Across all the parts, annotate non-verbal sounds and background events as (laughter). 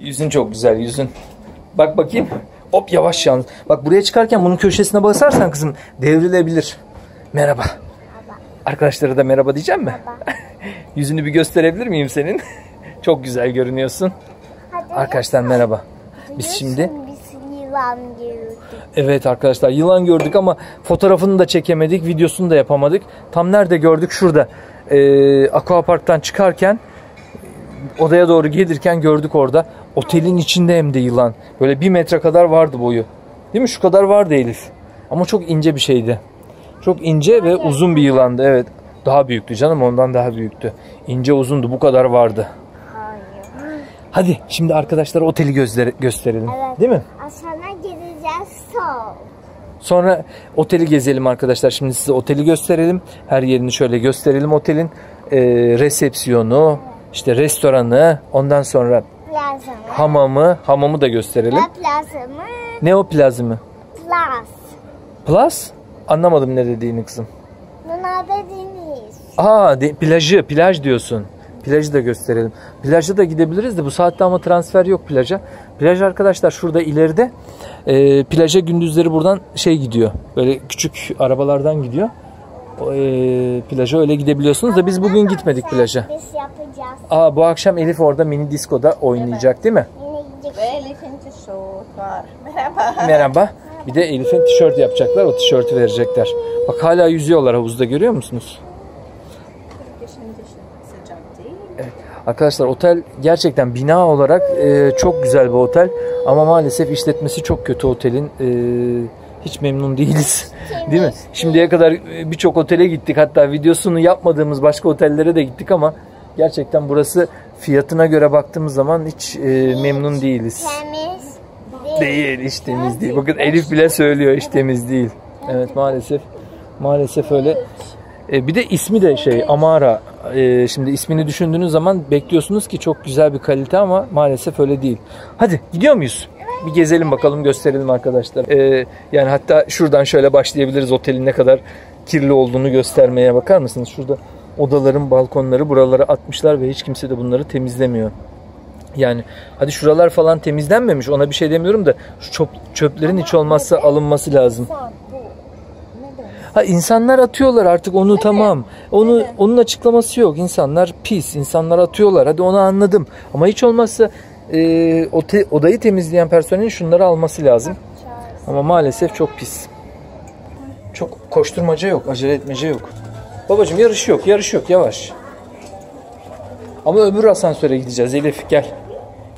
Yüzün çok güzel yüzün. Bak bakayım. Hop yavaş yalnız. Bak buraya çıkarken bunun köşesine basarsan kızım devrilebilir. Merhaba. Arkadaşlara da merhaba diyeceğim mi? (laughs) Yüzünü bir gösterebilir miyim senin? (laughs) çok güzel görünüyorsun. Hadi Arkadaşlar merhaba. Biz şimdi Biz yılan gördük. Evet arkadaşlar yılan gördük ama fotoğrafını da çekemedik, videosunu da yapamadık. Tam nerede gördük? Şurada. Ee, Aquapark'tan çıkarken odaya doğru gelirken gördük orada. Otelin içinde hem de yılan. Böyle bir metre kadar vardı boyu. Değil mi? Şu kadar vardı Elif. Ama çok ince bir şeydi. Çok ince ve uzun bir yılandı. Evet. Daha büyüktü canım ondan daha büyüktü. İnce uzundu bu kadar vardı. Hayır. Hadi şimdi arkadaşlara oteli gözleri- gösterelim. Evet. Değil mi? Aşağıya gideceğiz sol. Sonra oteli gezelim arkadaşlar. Şimdi size oteli gösterelim. Her yerini şöyle gösterelim otelin. Ee, resepsiyonu, işte restoranı, ondan sonra Plazamı. hamamı, hamamı da gösterelim. Ve plazamı. Ne o plazı Plaz. Plus? Anlamadım ne dediğini kızım. Bunlar da deniz. Aa, de, plajı, plaj diyorsun. Plajı da gösterelim. Plaja da gidebiliriz de bu saatte ama transfer yok plaja. Plaj arkadaşlar şurada ileride. Ee, plaja gündüzleri buradan şey gidiyor. Böyle küçük arabalardan gidiyor. Ee, plaja öyle gidebiliyorsunuz da biz bugün gitmedik plaja. Biz yapacağız. Aa bu akşam Elif orada mini diskoda oynayacak değil mi? Yine gidecek. Ve Elif'in tişört var. Merhaba. Merhaba. Bir de Elif'in tişört yapacaklar. O tişörtü verecekler. Bak hala yüzüyorlar havuzda görüyor musunuz? Değil. Arkadaşlar otel gerçekten bina olarak e, çok güzel bir otel ama maalesef işletmesi çok kötü otelin. E, hiç memnun değiliz. Değil mi? Şimdiye kadar e, birçok otele gittik. Hatta videosunu yapmadığımız başka otellere de gittik ama gerçekten burası fiyatına göre baktığımız zaman hiç e, memnun değiliz. Temiz. Değil, hiç temiz değil. Bakın Elif bile söylüyor hiç temiz değil. Evet maalesef. Maalesef öyle. E, bir de ismi de şey Amara. E, şimdi ismini düşündüğünüz zaman bekliyorsunuz ki çok güzel bir kalite ama maalesef öyle değil. Hadi gidiyor muyuz? Bir gezelim bakalım gösterelim arkadaşlar. E, yani hatta şuradan şöyle başlayabiliriz otelin ne kadar kirli olduğunu göstermeye bakar mısınız? Şurada odaların balkonları buralara atmışlar ve hiç kimse de bunları temizlemiyor. Yani hadi şuralar falan temizlenmemiş ona bir şey demiyorum da şu çöp, çöplerin hiç olmazsa alınması lazım. Ha insanlar atıyorlar artık onu tamam. Onu onun açıklaması yok. İnsanlar pis, insanlar atıyorlar. Hadi onu anladım. Ama hiç olmazsa e, ote- odayı temizleyen personelin şunları alması lazım. Ama maalesef çok pis. Çok koşturmaca yok, acele etmece yok. Babacım yarış yok, yarış yok. Yavaş. Ama öbür asansöre gideceğiz. Elif gel.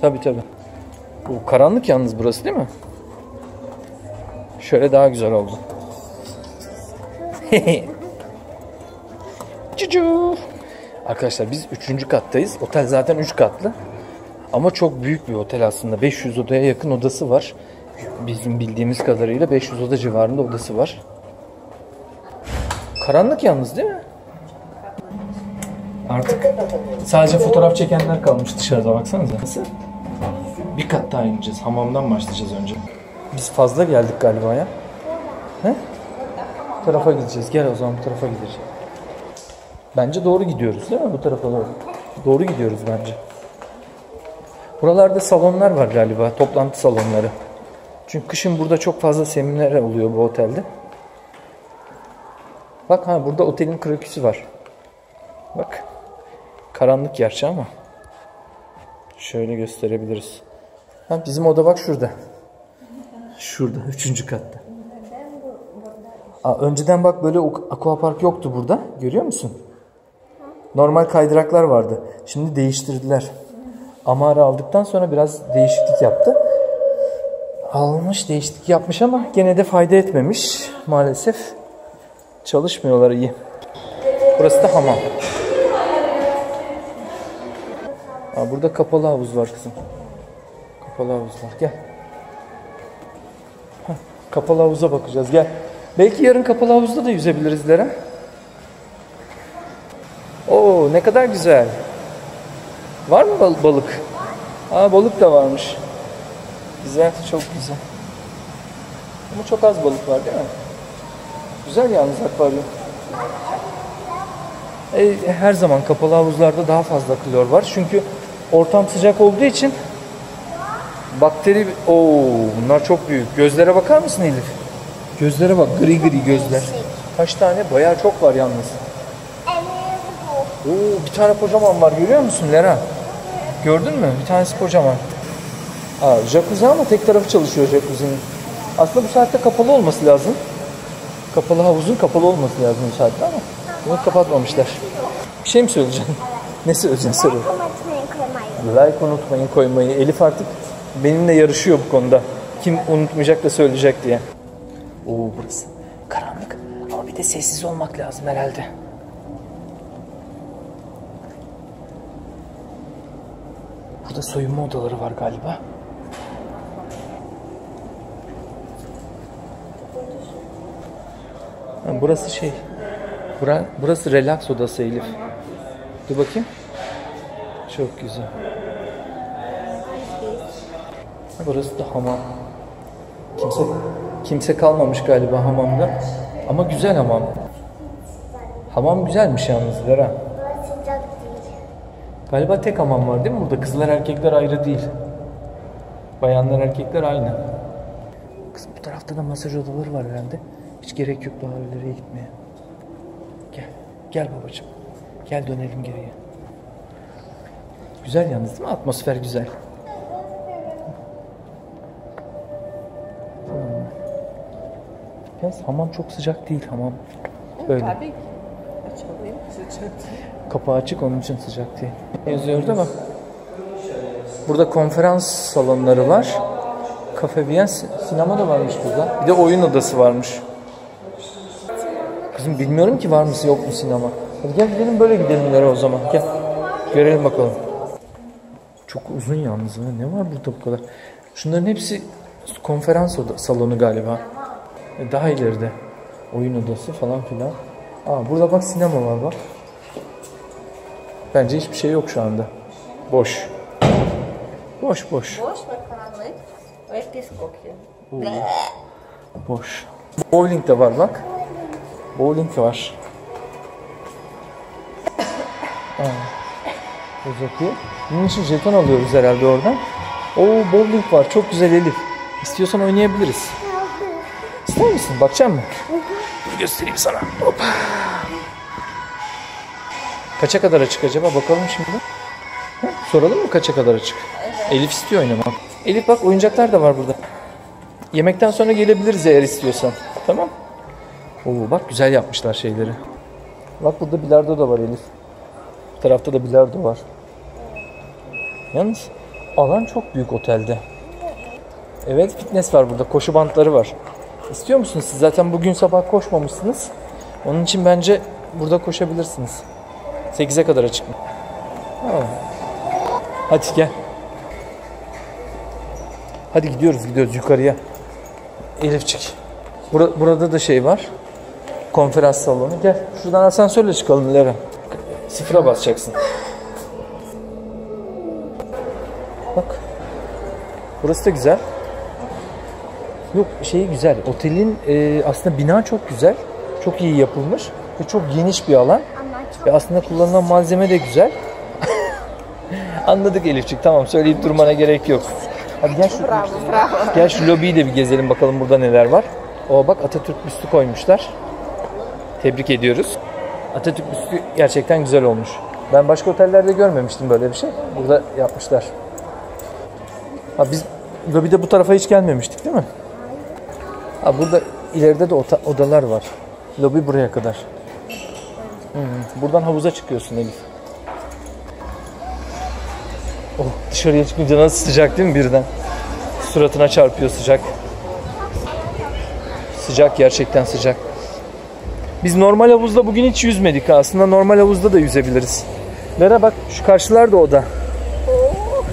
Tabii tabii. Bu karanlık yalnız burası değil mi? Şöyle daha güzel oldu. (laughs) Cucu. Arkadaşlar biz 3. kattayız. Otel zaten 3 katlı. Ama çok büyük bir otel aslında. 500 odaya yakın odası var. Bizim bildiğimiz kadarıyla 500 oda civarında odası var. Karanlık yalnız değil mi? Artık sadece fotoğraf çekenler kalmış dışarıda baksanıza. Nasıl? Bir kat daha ineceğiz. Hamamdan başlayacağız önce. Biz fazla geldik galiba ya. He? Bu tarafa gideceğiz. Gel o zaman bu tarafa gideceğiz. Bence doğru gidiyoruz değil mi bu tarafa doğru? Doğru gidiyoruz bence. Buralarda salonlar var galiba. Toplantı salonları. Çünkü kışın burada çok fazla seminer oluyor bu otelde. Bak ha burada otelin kroküsü var. Bak. Karanlık gerçi ama. Şöyle gösterebiliriz. Ha, bizim oda bak şurada. Şurada. Üçüncü katta. Aa, önceden bak böyle aquapark yoktu burada. Görüyor musun? Normal kaydıraklar vardı. Şimdi değiştirdiler. Amara aldıktan sonra biraz değişiklik yaptı. Almış değişiklik yapmış ama gene de fayda etmemiş. Maalesef çalışmıyorlar iyi. Burası da hamam. Aa, burada kapalı havuz var kızım. Kapalı havuz var. Gel. Hah, kapalı havuza bakacağız. Gel. Belki yarın kapalı havuzda da yüzebiliriz Lera. Oo ne kadar güzel. Var mı bal- balık? Aa balık da varmış. Güzel, çok güzel. Ama çok az balık var değil mi? Güzel yalnız akvaryum. E, her zaman kapalı havuzlarda daha fazla klor var. Çünkü ortam sıcak olduğu için Bakteri... Oo, bunlar çok büyük. Gözlere bakar mısın Elif? Gözlere bak. Gri gri gözler. Kaç tane? Bayağı çok var yalnız. Oo, bir tane kocaman var görüyor musun Lera? Gördün mü? Bir tanesi kocaman. Aa, jacuzzi ama tek tarafı çalışıyor jacuzzi'nin. Aslında bu saatte kapalı olması lazım. Kapalı havuzun kapalı olması lazım bu saatte ama bunu kapatmamışlar. Bir şey mi söyleyeceksin? (laughs) ne söyleyeceksin söyle. Unutmayın koymayı. Like unutmayın koymayı. Elif artık benimle yarışıyor bu konuda. Kim unutmayacak da söyleyecek diye. Oo burası karanlık ama bir de sessiz olmak lazım herhalde. Burada soyunma odaları var galiba. Ha, burası şey. Bura, burası relax odası Elif. Dur bakayım. Çok güzel. Burası da hamam. Kimse kimse kalmamış galiba hamamda. Ama güzel hamam. Hamam güzelmiş yalnız Vera. Değil. Galiba tek hamam var değil mi burada? Kızlar erkekler ayrı değil. Bayanlar erkekler aynı. Kız bu tarafta da masaj odaları var herhalde. Hiç gerek yok daha ileriye gitmeye. Gel. Gel babacığım. Gel dönelim geriye. Güzel yalnız değil mi? Atmosfer güzel. Yalnız hamam çok sıcak değil hamam. Böyle. Tabii ki. Açalım. Sıcak. Kapağı açık onun için sıcak değil. Yazıyordu ama. Burada konferans salonları var. Kafe Viyen sinema da varmış burada. Bir de oyun odası varmış. Kızım bilmiyorum ki var mı yok mu sinema. Hadi gel gidelim böyle gidelim o zaman. Gel. Görelim bakalım. Çok uzun yalnız. ha. Ne var burada bu kadar? Şunların hepsi konferans salonu galiba. Daha ileride. Oyun odası falan filan. Aa burada bak sinema var bak. Bence hiçbir şey yok şu anda. Boş. Boş boş. Boş ve karanlık. Ve pis kokuyor. Boş. Bowling de var bak. Bowling var. Aa, uzatıyor. Bunun için jeton alıyoruz herhalde oradan. Oo bowling var. Çok güzel Elif. İstiyorsan oynayabiliriz. İster misin? Bakacak mısın? Göstereyim sana. Hoppa. Kaça kadar açık acaba? Bakalım şimdi. Ha, soralım mı kaça kadar açık? Elif istiyor oynamak. Elif bak oyuncaklar da var burada. Yemekten sonra gelebiliriz eğer istiyorsan. Tamam. Oo bak güzel yapmışlar şeyleri. Bak burada bilardo da var Elif. Bu tarafta da bilardo var. Yalnız alan çok büyük otelde. Evet fitness var burada. Koşu bantları var. İstiyor musunuz? Siz zaten bugün sabah koşmamışsınız. Onun için bence burada koşabilirsiniz. 8'e kadar açık mı? Hadi gel. Hadi gidiyoruz gidiyoruz yukarıya. Elifçik. Bura- burada da şey var. Konferans salonu. Gel. Şuradan asansörle çıkalım Lera. Sıfıra basacaksın. Bak. Burası da güzel. Yok şeyi güzel. Otelin e, aslında bina çok güzel. Çok iyi yapılmış. Ve çok geniş bir alan. Ve aslında kullanılan malzeme de güzel. (laughs) Anladık Elifçik. Tamam söyleyip durmana gerek yok. Hadi gel şu, Bravo, bravo. gel şu lobiyi de bir gezelim bakalım burada neler var. O bak Atatürk büstü koymuşlar. Tebrik ediyoruz. Atatürk büstü gerçekten güzel olmuş. Ben başka otellerde görmemiştim böyle bir şey. Burada yapmışlar. Ha biz lobide bu tarafa hiç gelmemiştik değil mi? Ha burada ileride de odalar var. Lobi buraya kadar. Hı hı. Buradan havuza çıkıyorsun Elif. Oh, dışarıya çıkınca nasıl sıcak değil mi birden? Suratına çarpıyor sıcak. Sıcak gerçekten sıcak. Biz normal havuzda bugün hiç yüzmedik. Aslında normal havuzda da yüzebiliriz. Lera bak şu karşılar da oda.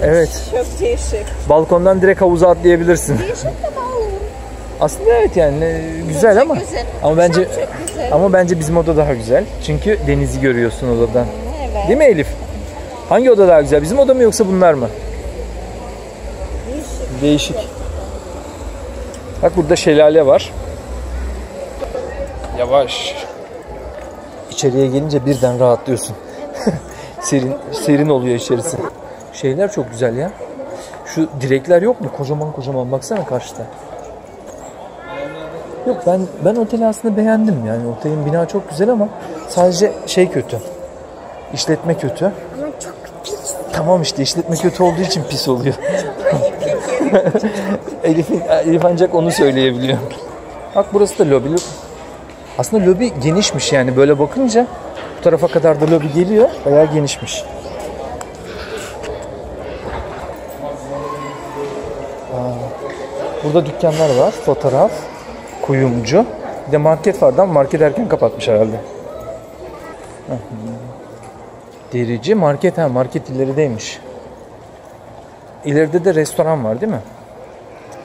Evet. Çok değişik. Balkondan direkt havuza atlayabilirsin. Aslında evet yani güzel ama güzel. ama bence Çok güzel. ama bence bizim oda daha güzel. Çünkü denizi görüyorsun odadan. Evet. Değil mi Elif? Hangi oda daha güzel? Bizim oda mı yoksa bunlar mı? Değişik. Değişik. Bak burada şelale var. Yavaş. İçeriye gelince birden rahatlıyorsun. (laughs) serin serin oluyor içerisi. Şeyler çok güzel ya. Şu direkler yok mu? Kocaman kocaman baksana karşıda. Yok ben ben oteli aslında beğendim yani otelin bina çok güzel ama sadece şey kötü. İşletme kötü. Ama çok pis. Tamam işte işletme kötü olduğu için pis oluyor. (laughs) Elif, Elif ancak onu söyleyebiliyor. Bak burası da lobi. Aslında lobi genişmiş yani böyle bakınca bu tarafa kadar da lobi geliyor. Bayağı genişmiş. Burada dükkanlar var. Fotoğraf, kuyumcu. Bir de market vardı ama market erken kapatmış herhalde. Derici market ha market ilerideymiş. İleride de restoran var değil mi?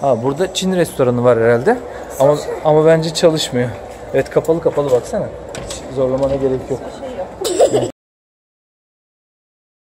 Ha burada Çin restoranı var herhalde. Ama ama bence çalışmıyor. Evet kapalı kapalı baksana. Hiç zorlamana gerek yok.